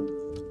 Thank you.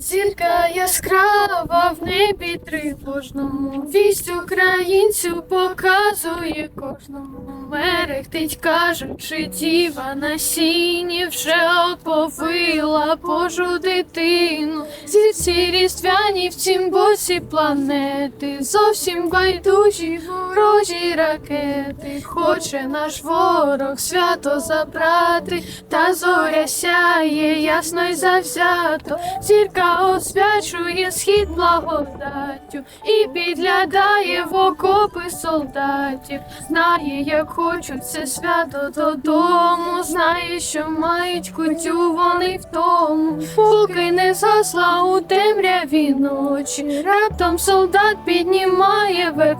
Зірка яскрава в небі тривожному, вість українцю показує кожному. Мерехтить, кажучи, діва на сіні вже оповила Божу дитину. Зірці різдвяні в цім боці планети, зовсім байдужі ворожі ракети. Хоче наш ворог свято забрати, та зоря сяє ясно й завзято. Зірка освячує схід благодаттю і підглядає в окопи солдатів. Знає, як хочуть це свято додому. Знає, що мають кутю вони в тому, поки не засла у темряві ночі. Раптом солдат піднімає верх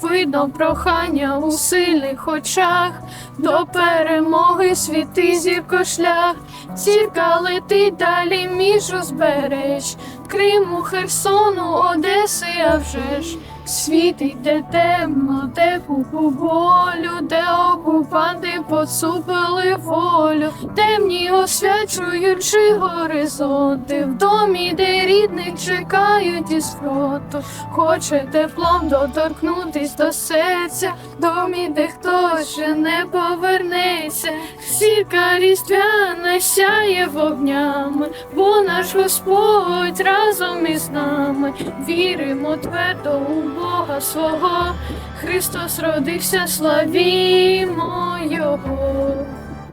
видно прохання у сильних очах. До перемоги світи зірко шлях, зірка летить далі між узбереж, Криму, Херсону, Одеси, а вже ж. Світить, де темно, де купу болю, де окупанти поцупили волю, темні освячуючи горизонти, в домі, де рідних чекають із фронту, хоче теплом доторкнутись до серця, в домі, де хтось ще не повернеться, сірка різдвяна сяє вогнями, бо наш Господь разом із нами, віримо твердо у Бога свого, Христос родився, славімо Його.